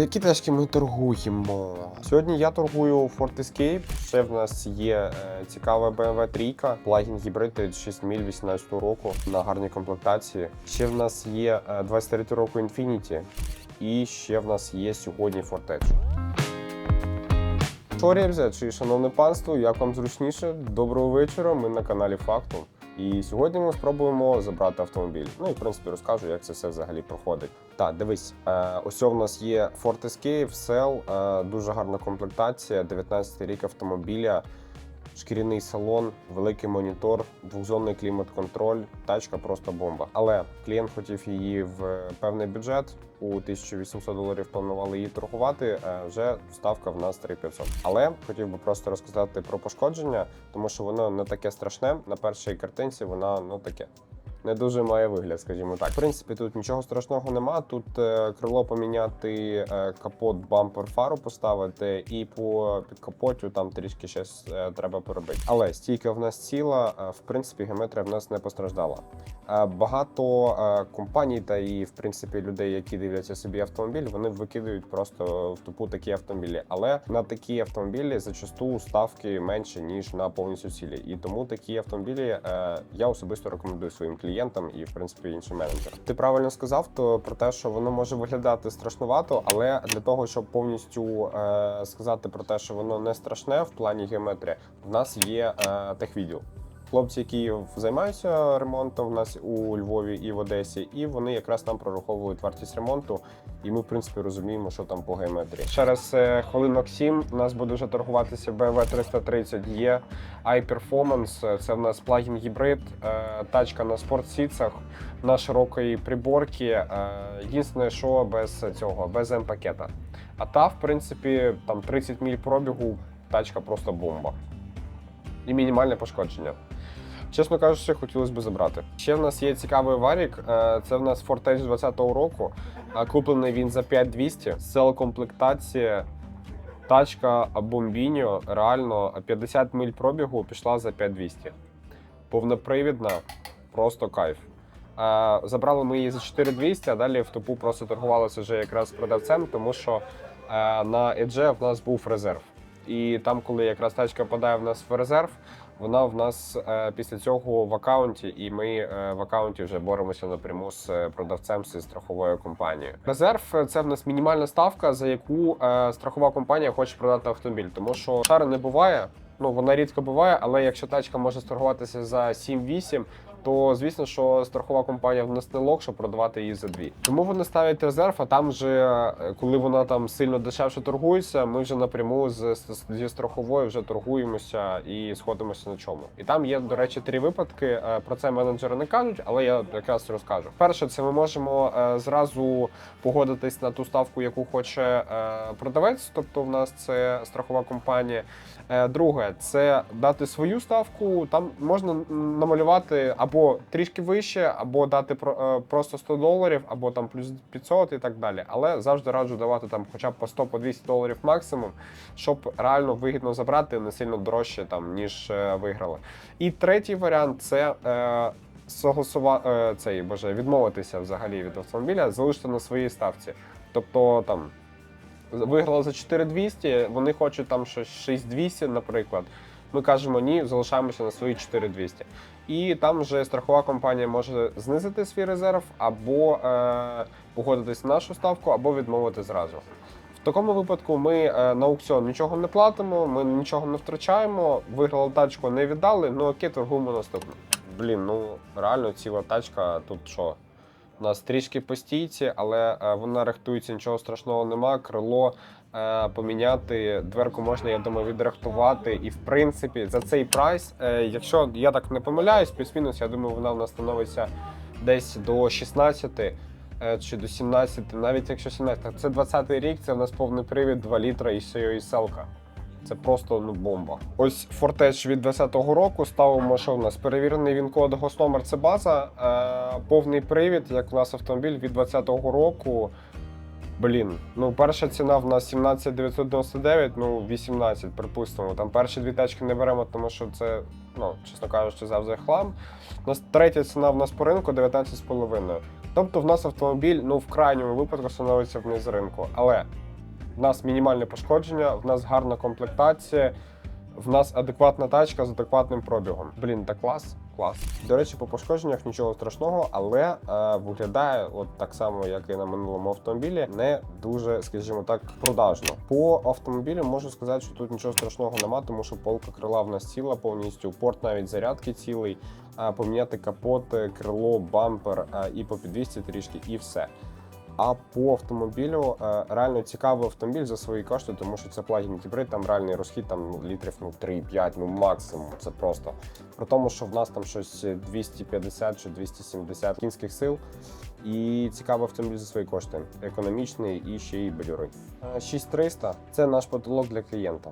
Які тачки ми торгуємо? Сьогодні я торгую Ford Escape. Ще в нас є е, цікава BMW 3, плагін гібрид 36 міль 18 року на гарній комплектації. Ще в нас є е, 23 року Infiniti. І ще в нас є сьогодні Fortech. Що, Ребзя, чи шановне панство, як вам зручніше? Доброго вечора. Ми на каналі Факту. І сьогодні ми спробуємо забрати автомобіль. Ну і в принципі розкажу, як це все взагалі проходить. Так, дивись, е, ось у нас є Ford Escape, Cell, е, дуже гарна комплектація, 19 рік автомобіля, шкіряний салон, великий монітор, двохзонний клімат-контроль, тачка просто бомба. Але клієнт хотів її в певний бюджет. У 1800 доларів планували її торгувати. а Вже ставка в нас 3500. Але хотів би просто розказати про пошкодження, тому що воно не таке страшне. На першій картинці вона ну таке. Не дуже має вигляд, скажімо так. В принципі, тут нічого страшного нема. Тут е, крило поміняти, е, капот, бампер, фару поставити, і по підкапотю там трішки щось е, треба поробити. Але стійка в нас ціла, в принципі, геометрія в нас не постраждала. Багато компаній та і в принципі людей, які дивляться собі автомобіль, вони викидають просто в тупу такі автомобілі. Але на такі автомобілі зачасту ставки менше ніж на повністю цілі. І тому такі автомобілі я особисто рекомендую своїм клієнтам і в принципі іншим менеджерам. Ти правильно сказав то про те, що воно може виглядати страшнувато, але для того, щоб повністю е, сказати про те, що воно не страшне в плані геометрії, в нас є е, техвідділ. Хлопці, які займаються ремонтом в нас у Львові і в Одесі, і вони якраз там прораховують вартість ремонту. І ми, в принципі, розуміємо, що там по геометрії. Через е, хвилинок 7 у нас буде вже торгуватися BMW 330 e iPerformance. Це в нас плагін гібрид, е, тачка на спортсіцах, на широкої приборки. Е, Єдине, що без цього, без М-пакета. А та, в принципі, там 30 міль пробігу, тачка просто бомба. І мінімальне пошкодження. Чесно кажучи, хотілося б забрати. Ще в нас є цікавий варік. е, Це в нас Fortage 20-го року. Е, Куплений він за 5200. Сел комплектація. Тачка Бомбіньо, реально 50 миль пробігу пішла за 5200. Повнопривідна, просто кайф. Е, Забрали ми її за 4200, а далі в топу просто торгувалося вже якраз продавцем, тому що на Edge в нас був резерв. І там, коли якраз тачка падає в нас в резерв, вона в нас е, після цього в аккаунті, і ми е, в аккаунті вже боремося напряму з е, продавцем зі страховою компанією. Резерв це в нас мінімальна ставка, за яку страхова компанія хоче продати автомобіль, тому що шари не буває. Ну вона рідко буває, але якщо тачка може сторгуватися за 7-8, то звісно, що страхова компанія в нас не лог, щоб продавати її за дві. Тому вони ставлять резерв, а там вже е, коли вона там сильно дешевше торгується, ми вже напряму з, зі страховою вже торгуємося і сходимося на чому. І там є, до речі, три випадки. Е, Про це менеджери не кажуть, але я якраз розкажу. Перше, це ми можемо е, зразу погодитись на ту ставку, яку хоче продавець, тобто в нас це страхова компанія. Друге, це дати свою ставку. Там можна намалювати або трішки вище, або дати е, просто 100 доларів, або там плюс 500 і так далі. Але завжди раджу давати там хоча б по 100 по 200 доларів максимум, щоб реально вигідно забрати не сильно дорожче там ніж е, виграли. І третій варіант це. Е, согласува... е, цей боже відмовитися взагалі від автомобіля, залишити на своїй ставці. Тобто там виграла за 4200, вони хочуть там щось 6200, наприклад. Ми кажемо ні, залишаємося на свої 4200. І там вже страхова компанія може знизити свій резерв, або е, погодитись на нашу ставку, або відмовити зразу. В такому випадку ми е, на аукціон нічого не платимо, ми нічого не втрачаємо, виграли тачку, не віддали, ну окей, торгуємо наступну. Блін, ну реально ціла тачка, тут що? У нас трішки по стійці, але е, вона рихтується, нічого страшного нема. Крило поміняти, дверку можна, я думаю, відрихтувати. І в принципі, за цей прайс, е, якщо я так не помиляюсь, плюс-мінус, я думаю, вона в нас становиться десь до 16 е, чи до 17, навіть якщо 17. Це 20-й рік, це в нас повний привід, 2 літра і і селка. Це просто ну бомба. Ось Fortech від 20-го року ставимо, що в нас перевірений він код госномер це база. Е, повний привід, як у нас автомобіль від 20-го року. Блін, ну перша ціна в нас 17999, ну 18, припустимо. Там перші дві тачки не беремо, тому що це, ну, чесно кажучи, завжди хлам. У нас третя ціна в нас по ринку 19,5. Тобто в нас автомобіль, ну в крайньому випадку становиться вниз ринку. Але В нас мінімальне пошкодження, в нас гарна комплектація, в нас адекватна тачка з адекватним пробігом. Блін, та клас, клас. До речі, по пошкодженнях нічого страшного, але е, виглядає от так само, як і на минулому автомобілі, не дуже, скажімо так, продажно. По автомобілю можу сказати, що тут нічого страшного нема, тому що полка крила в нас ціла повністю, порт навіть зарядки цілий, е, поміняти капот, е, крило, бампер е, і по підвісці трішки, і все. А по автомобілю е, реально цікавий автомобіль за свої кошти, тому що це плагін гібрид, там реальний розхід там літрів ну 3-5, ну максимум. Це просто при тому, що в нас там щось 250 чи 270 кінських сил. І цікавий автомобіль за свої кошти. Економічний і ще й бадьорий. Е, 6300 – це наш потолок для клієнта.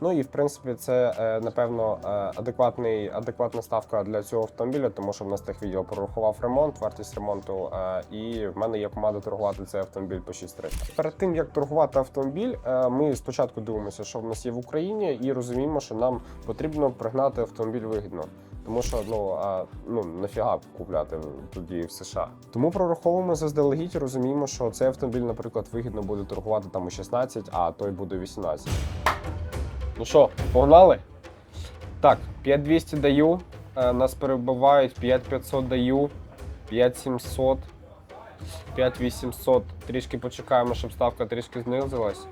Ну і в принципі це е, напевно е, адекватний, адекватна ставка для цього автомобіля, тому що в нас техвідділ прорахував ремонт, вартість ремонту. е, І в мене є команда торгувати цей автомобіль по 6300. Перед тим як торгувати автомобіль, ми спочатку дивимося, що в нас є в Україні, і розуміємо, що нам потрібно пригнати автомобіль вигідно. Тому що ну а ну нафіга купляти тоді в США. Тому прораховуємо заздалегідь, розуміємо, що цей автомобіль, наприклад, вигідно буде торгувати там у 16, а той буде 18. Ну що, погнали? Так, 5200 даю. е, Нас перебивають, 5500 даю, 5700, 5800. Трішки почекаємо, щоб ставка трішки знизилась.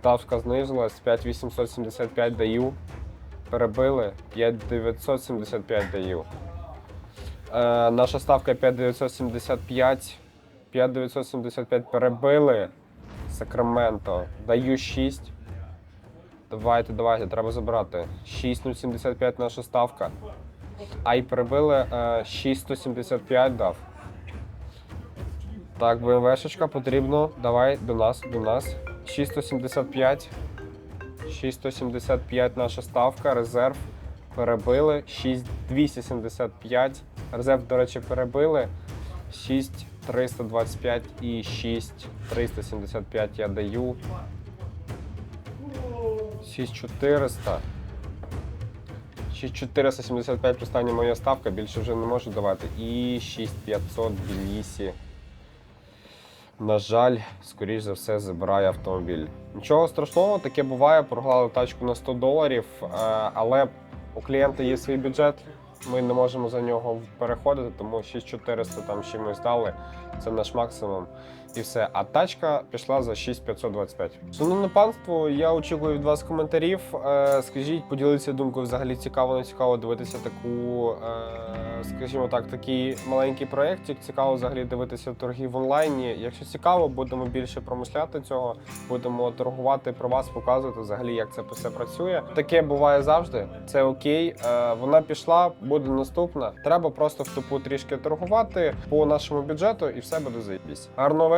Ставка знизилась, 5875 даю. Перебили, 5975 даю. Е, наша ставка 5975. 5975 перебили. Сакраменто. Даю 6. Давайте, давайте, треба забрати. 6,075 наша ставка. А й перебили е, 6,175 дав. Так, БМВшечка потрібно. Давай до нас, до нас. 6,175. 6,175 наша ставка, резерв перебили. 6,275. Резерв, до речі, перебили. 6,325 і 6,375 я даю. 6400. 6475 остання моя ставка, більше вже не можу давати. І 6500 Білісі. На жаль, скоріш за все, забирає автомобіль. Нічого страшного, таке буває, програли тачку на 100 доларів, е, але у клієнта є свій бюджет. Ми не можемо за нього переходити, тому 6400 там з чимось дали. Це наш максимум. І все. А тачка пішла за 6525. Шановне панство, я очікую від вас коментарів. Е, Скажіть, поділіться думкою, взагалі цікаво, не цікаво дивитися таку, е, скажімо так, такий маленький проєктик. Цікаво взагалі дивитися торги в онлайні. Якщо цікаво, будемо більше промишляти цього. Будемо торгувати про вас, показувати взагалі, як це все працює. Таке буває завжди. Це окей. Е, Вона пішла, буде наступна. Треба просто в тупу трішки торгувати по нашому бюджету, і все буде заєбісь. Гарного